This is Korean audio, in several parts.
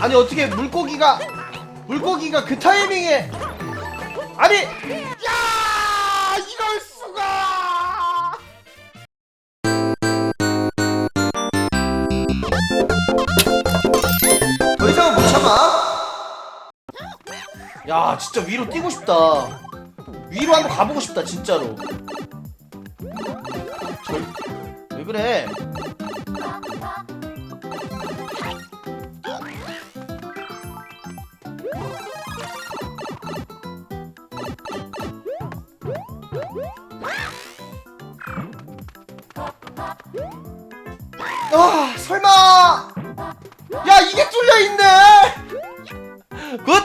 아니 어떻게 물고기가 물고기가 그 타이밍에 아니! 야! 이럴 수가! 더 이상은 못 참아. 야 진짜 위로 뛰고 싶다. 위로 한번 가보고 싶다 진짜로. 절... 왜 그래 아 설마. 야 이게 뚫려 있네. 굿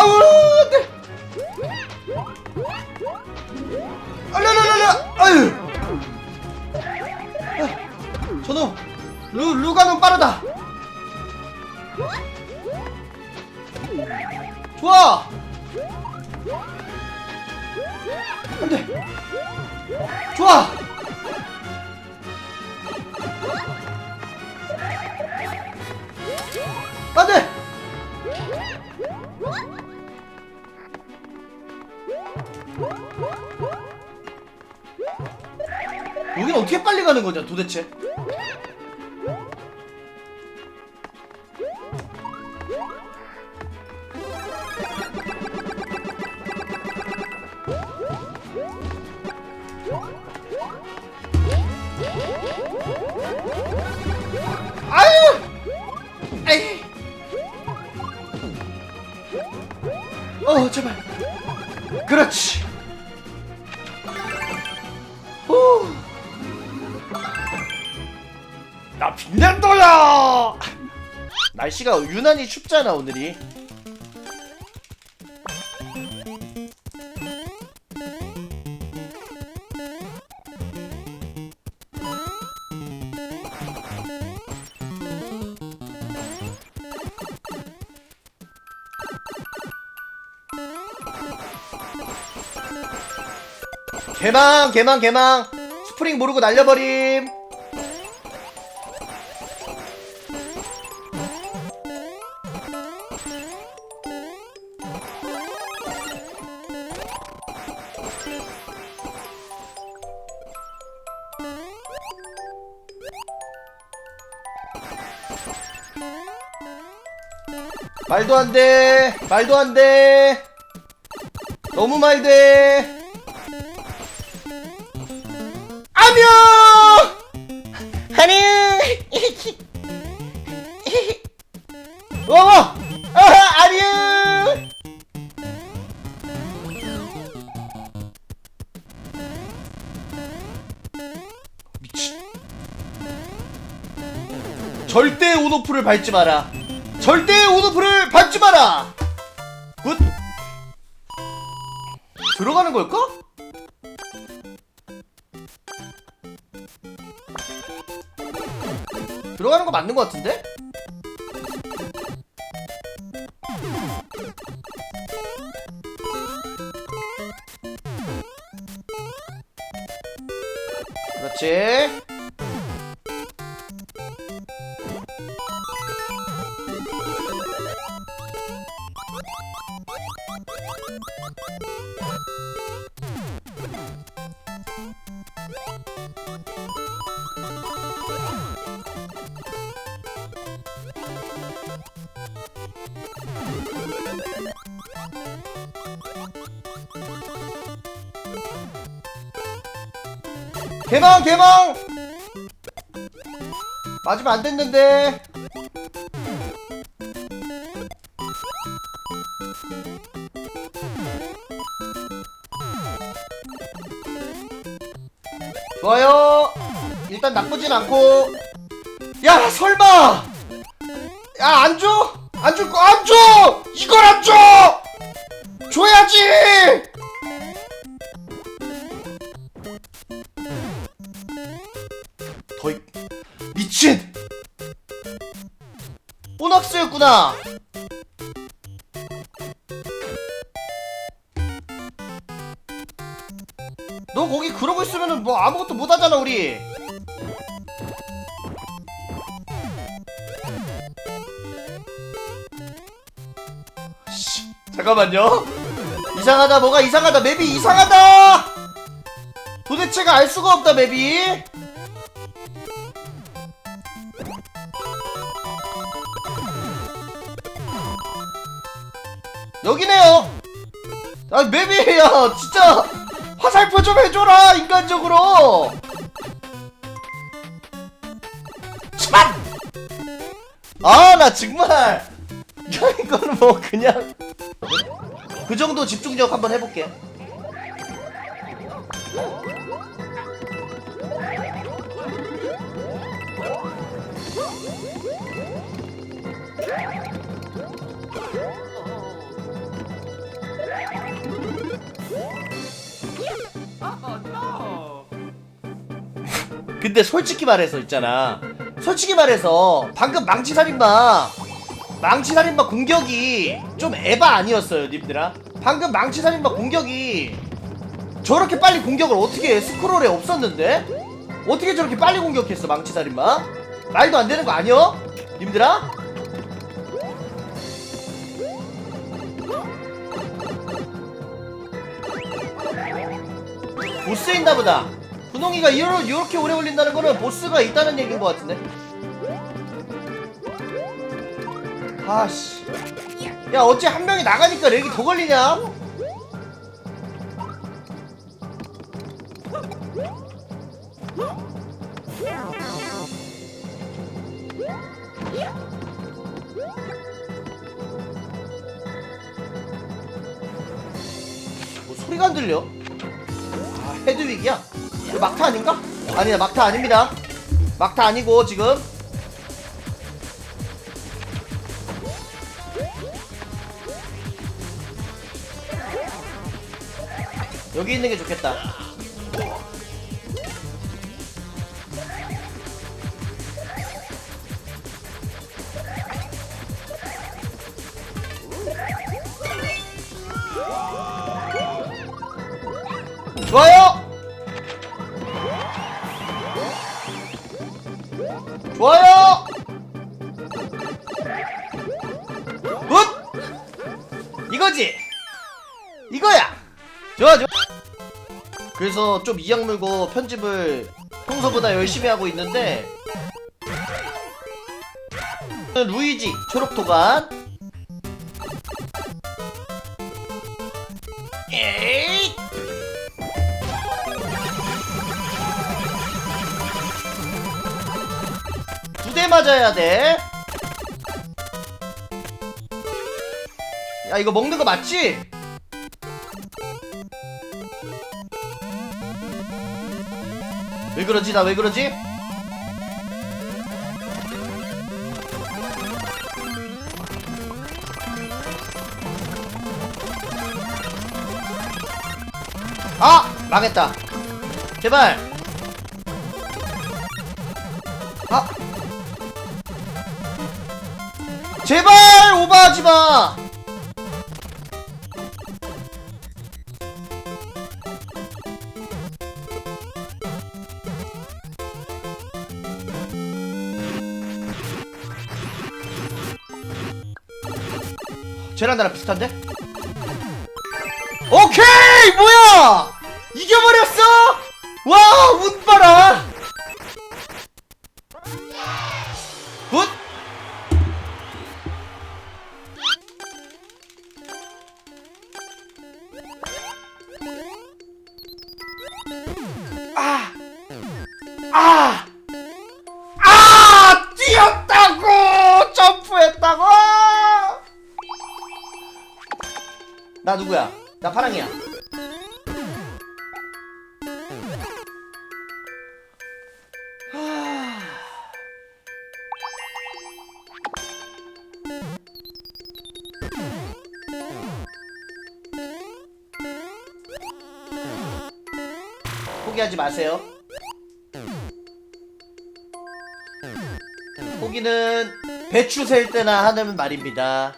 아우 네. 알라라라라 아유. 아, 저놈 루 루가는 빠르다. 좋아. 안돼. 좋아 거냐 도대체 날씨가 유난히 춥잖아 오늘이. 개망 개망 개망. 스프링 모르고 날려버림 말도 안 돼. 말도 안 돼. 너무 말 돼. 아뮤! 하루! 어머! 아하, 아뮤! 미친. 절대 온오프를 밟지 마라. 절대 온오프를 밟지 마라! 굿! 들어가는 걸까? 들어가는 거 맞는 거 같은데? 그렇지. 개망 개망! 맞으면 안 됐는데. 좋아요. 일단 나쁘진 않고. 야 설마! 야 안줘? 안줄 거안줘! 이걸 안줘! 줘야지! 보너스였구나! 너 거기 그러고 있으면은 뭐 아무것도 못 하잖아, 우리! 씨, 잠깐만요. 이상하다, 뭐가 이상하다, 맵이 이상하다! 도대체가 알 수가 없다, 맵이! 여기네요! 아, 맵이, 야, 진짜! 화살표 좀 해줘라, 인간적으로! 참! 아, 나 정말! 야, 이거는 뭐, 그냥. 그 정도 집중력 한번 해볼게. 근데 솔직히 말해서 있잖아. 솔직히 말해서 방금 망치살인마 망치살인마 공격이 좀 에바 아니었어요, 님들아. 방금 망치살인마 공격이 저렇게 빨리 공격을 어떻게 해? 스크롤에 없었는데? 어떻게 저렇게 빨리 공격했어, 망치살인마? 말도 안 되는 거 아니야? 님들아? 보스에 있나 보다. 분홍이가 이러, 이렇게 오래 걸린다는 거는 보스가 있다는 얘기인 것 같은데. 아씨. 야, 어째 한 명이 나가니까 렉이 더 걸리냐? 뭐 소리가 안 들려? 아, 헤드윅이야? 이거 막타 아닌가? 아니다, 막타 아닙니다. 막타 아니고, 지금. 여기 있는 게 좋겠다. 그래서 좀 이악 물고 편집을 평소보다 열심히 하고 있는데 루이지 초록토관 에잇! 두대 맞아야 돼. 야, 이거 먹는 거 맞지? 왜 그러지? 나 왜 그러지? 아! 망했다. 제발. 아! 제발 오버하지 마. 쟤랑 나랑 비슷한데? 오케이! 뭐야! 이겨버렸어! 와, 운 봐라! 나 누구야? 나 파랑이야. 포기하지 마세요. 포기는 배추 셀 때나 하는 말입니다.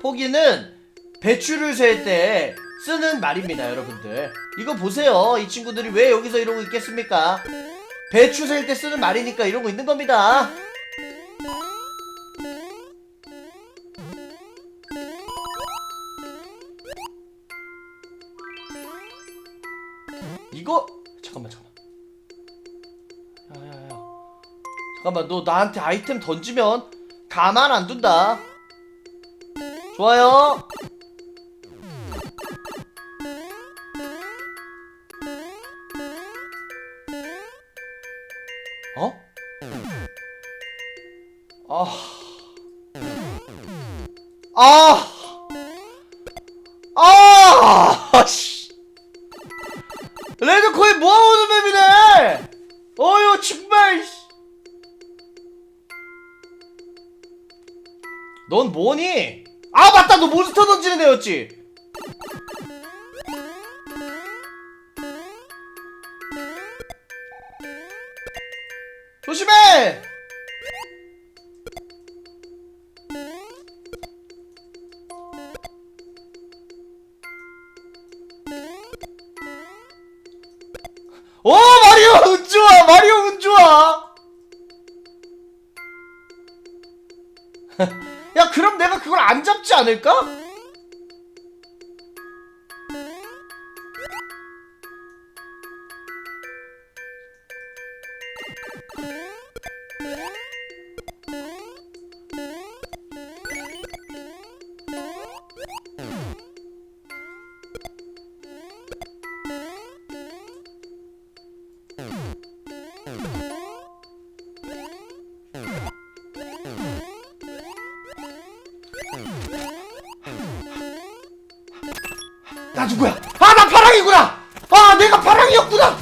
포기는 배추를 셀 때 쓰는 말입니다, 여러분들. 이거 보세요. 이 친구들이 왜 여기서 이러고 있겠습니까? 배추 셀 때 쓰는 말이니까 이러고 있는 겁니다. 이거 잠깐만 잠깐만. 야야야. 잠깐만 너 나한테 아이템 던지면 가만 안 둔다. 좋아요. 어? 아. 아. 아. 씨. 레드 코인 모아오는 맵이네! 어휴, 정말! 씨. 넌 뭐니? 아, 맞다! 너 몬스터 던지는 애였지? 조심해! 오 마리오 운 좋아 마리오 운 좋아 야 그럼 내가 그걸 안 잡지 않을까? 나 누구야? 아 나 파랑이구나! 아 내가 파랑이었구나!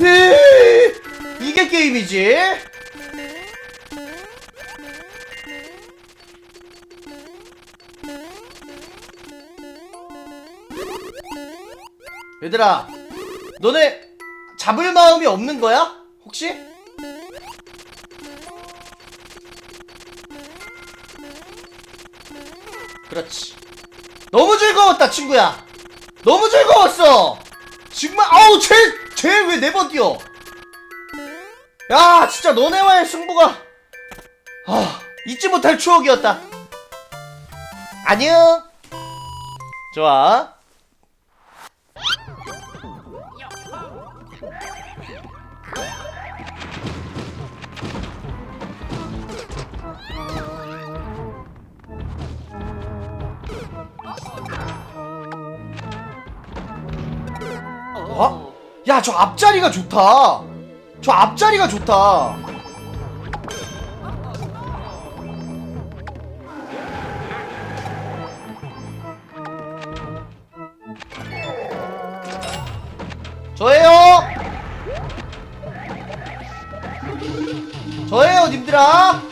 에이, 이게 게임이지? 얘들아 너네 잡을 마음이 없는 거야? 혹시? 그렇지 너무 즐거웠다 친구야 너무 즐거웠어. 정말 아우 쟤 쟤 왜 네 번 뛰어? 야 진짜 너네와의 승부가 아 잊지 못할 추억이었다. 안녕. 좋아 어? 야, 저 앞자리가 좋다. 저 앞자리가 좋다. 저예요. 저예요, 님들아.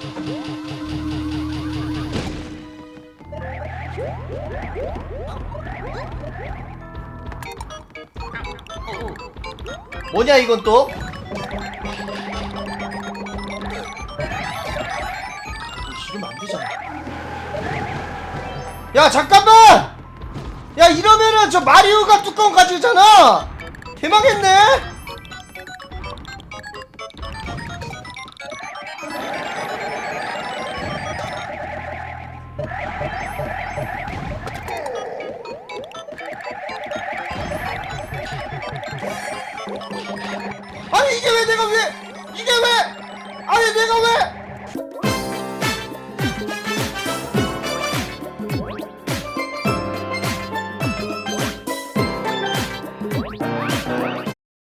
뭐냐 이건 또? 이러면 안 되잖아. 야 잠깐만! 야 이러면은 저 마리오가 뚜껑 가지잖아. 대망했네.